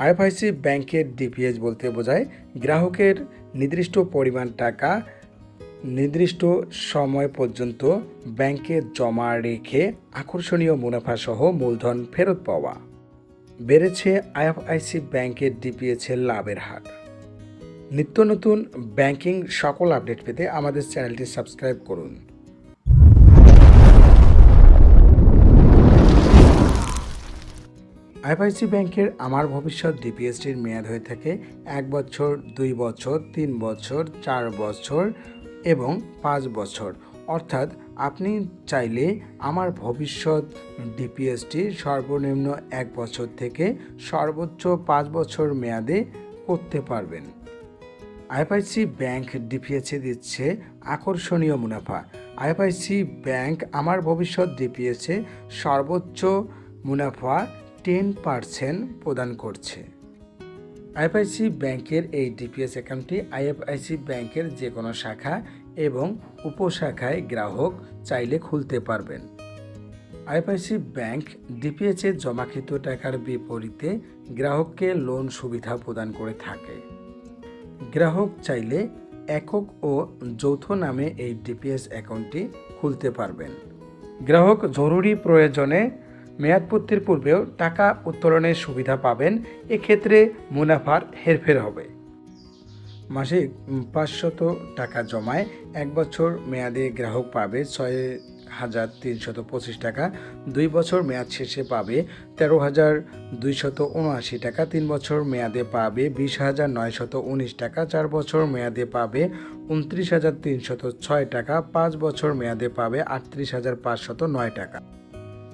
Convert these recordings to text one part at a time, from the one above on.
IFIC ব্যাংকের DPS বলতে বোঝায়, গ্রাহকের নির্দিষ্ট পরিমাণ টাকা নির্দিষ্ট সময় পর্যন্ত ব্যাংকে জমা রেখে আকর্ষণীয় মুনাফাসহ মূলধন ফেরত পাওয়া। বেড়েছে আইএফআইসি ব্যাংকের ডিপিএসের লাভের হার। নিত্য নতুন ব্যাংকিং সকল আপডেট পেতে আমাদের চ্যানেলটি সাবস্ক্রাইব করুন। আইএফআইসি ব্যাংকের আমার ভবিষ্যৎ ডিপিএসটির মেয়াদ হয়ে থাকে এক বছর, দুই বছর, তিন বছর, চার বছর এবং পাঁচ বছর। অর্থাৎ আপনি চাইলে আমার ভবিষ্যৎ ডিপিএসটি সর্বনিম্ন এক বছর থেকে সর্বোচ্চ পাঁচ বছর মেয়াদে করতে পারবেন। আইএফআইসি ব্যাংক ডিপিএসে দিচ্ছে আকর্ষণীয় মুনাফা। আইএফআইসি ব্যাংক আমার ভবিষ্যৎ ডিপিএসে সর্বোচ্চ মুনাফা টেন পার্সেন্ট প্রদান করছে। আইএফআইসি ব্যাংকের এই ডিপিএস অ্যাকাউন্টটি আইএফআইসি ব্যাংকের যে কোনো শাখা এবং উপশাখায় গ্রাহক চাইলে খুলতে পারবেন। আইএফআইসি ব্যাংক ডিপিএসে জমাকৃত টাকার বিপরীতে গ্রাহককে লোন সুবিধা প্রদান করে থাকে। গ্রাহক চাইলে একক ও যৌথ নামে এই ডিপিএস অ্যাকাউন্টটি খুলতে পারবেন। গ্রাহক জরুরি প্রয়োজনে মেয়াদপূর্তির পূর্বেও টাকা উত্তোলনের সুবিধা পাবেন, এক্ষেত্রে মুনাফার হেরফের হবে। মাসিক পাঁচশত টাকা জমায় এক বছর মেয়াদে গ্রাহক পাবে ছয় হাজার তিনশত পঁচিশ টাকা, দুই বছর মেয়াদ শেষে পাবে তেরো হাজার দুইশত উনআশি টাকা, তিন বছর মেয়াদে পাবে বিশ হাজার নয়শত উনিশ টাকা, চার বছর মেয়াদে পাবে উনত্রিশ হাজার তিনশত ছয় টাকা, পাঁচ বছর মেয়াদে পাবে আটত্রিশ হাজার পাঁচশত নয় টাকা।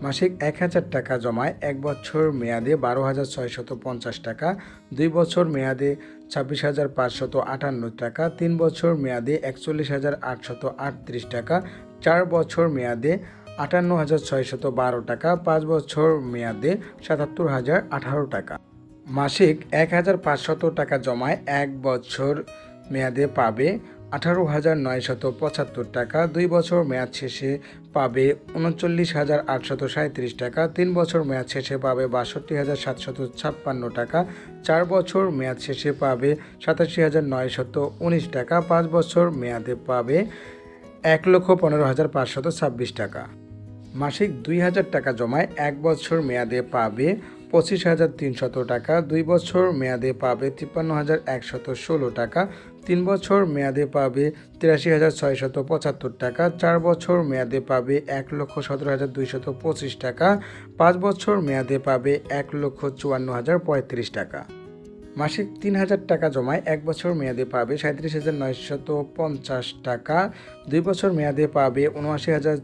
মাসিক এক হাজার টাকা জমায় এক বছর মেয়াদে বারো হাজার ছয়শত পঞ্চাশ টাকা, দুই বছর মেয়াদে ছাব্বিশ হাজার পাঁচশত আটান্ন টাকা, তিন বছর মেয়াদে একচল্লিশ হাজার আটশত আটত্রিশ টাকা, চার বছর মেয়াদে আটান্ন হাজার ছয়শত বারো টাকা, পাঁচ বছর মেয়াদে সাতাত্তর হাজার আঠারো টাকা। মাসিক এক হাজার পাঁচশত টাকা জমায় এক বছর মেয়াদে পাবে আঠারো হাজার নয়শত পঁচাত্তর টাকা, দুই বছর মেয়াদ শেষে পাবে উনচল্লিশ হাজার আটশত সাঁত্রিশ টাকা, তিন বছর মেয়াদ শেষে পাবে বাষট্টি হাজার সাতশত ছাপ্পান্ন টাকা, চার বছর মেয়াদ শেষে পাবে সাতাশি হাজার নয়শত উনিশ টাকা, পাঁচ বছর মেয়াদে পাবে এক লক্ষ পনেরো হাজার পাঁচশত ছাব্বিশ টাকা। মাসিক দুই হাজার টাকা জমায় এক বছর মেয়াদে পাবে পঁচিশ হাজার তিনশত টাকা, দুই বছর মেয়াদে পাবে তিপ্পান্ন হাজার একশত ষোলো টাকা, তিন বছর মেয়াদে পাবে তিরাশি হাজার ছয়শত পঁচাত্তর টাকা, চার বছর মেয়াদে পাবে এক লক্ষ সতেরো হাজার দুইশত পঁচিশ টাকা, পাঁচ বছর মেয়াদে পাবে এক লক্ষ চুয়ান্ন হাজার পঁয়ত্রিশ টাকা। মাসিক তিন হাজার টাকা জমায় এক বছর মেয়াদে পাবে সাঁত্রিশ হাজার নয়শত পঞ্চাশ টাকা, দুই বছর মেয়াদে পাবে উনআশি হাজার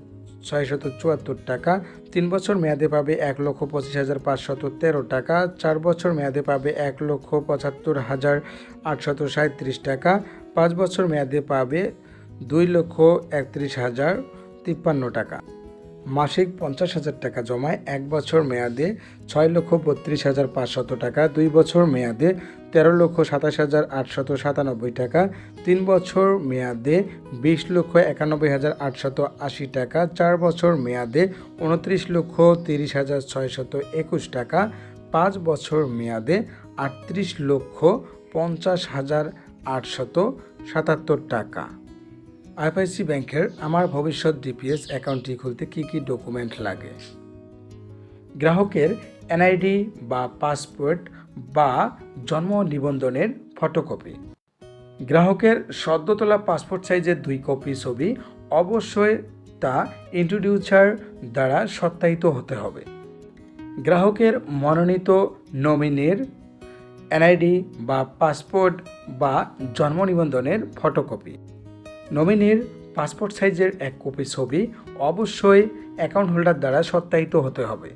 ছয়শত চুয়াত্তর টাকা। তিন বছর মেয়াদে পাবে এক লক্ষ পঁচিশ হাজার পাঁচশত তেরো টাকা। চার বছর মেয়াদে পাবে এক লক্ষ পঁচাত্তর হাজার আটশত সাঁত্রিশ টাকা। পাঁচ বছর মেয়াদে পাবে দুই লক্ষ একত্রিশ হাজার তিপ্পান্ন টাকা। মাসিক পঞ্চাশ হাজার টাকা জমায় এক বছর মেয়াদে ছয় লক্ষ বত্রিশ হাজার পাঁচশত টাকা, দুই বছর মেয়াদে তেরো লক্ষ সাতাশ হাজার আটশত সাতানব্বই টাকা, তিন বছর মেয়াদে বিশ লক্ষ একানব্বই হাজার আটশত আশি টাকা, চার বছর মেয়াদে উনত্রিশ লক্ষ তিরিশ হাজার ছয়শত একুশ টাকা, পাঁচ বছর মেয়াদে আটত্রিশ লক্ষ পঞ্চাশ হাজার আটশত সাতাত্তর টাকা। আইএফআইসি ব্যাংকের আমার ভবিষ্যৎ ডিপিএস অ্যাকাউন্টটি খুলতে কী কী ডকুমেন্ট লাগে? গ্রাহকের এনআইডি বা পাসপোর্ট বা জন্ম নিবন্ধনের ফটোকপি। গ্রাহকের সদ্য তোলা পাসপোর্ট সাইজের দুই কপি ছবি অবশ্যই তা ইন্ট্রোডিউসার দ্বারা সত্যায়িত হতে হবে। গ্রাহকের মনোনীত নমিনির এনআইডি বা পাসপোর্ট বা জন্ম নিবন্ধনের ফটোকপি। নমিনির পাসপোর্ট সাইজের এক কপি ছবি অবশ্যই অ্যাকাউন্ট হোল্ডার দ্বারা সত্যায়িত হতে হবে।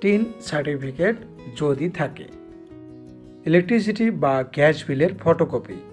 টিন সার্টিফিকেট যদি থাকে। ইলেকট্রিসিটি বা গ্যাস বিলের ফটোকপি।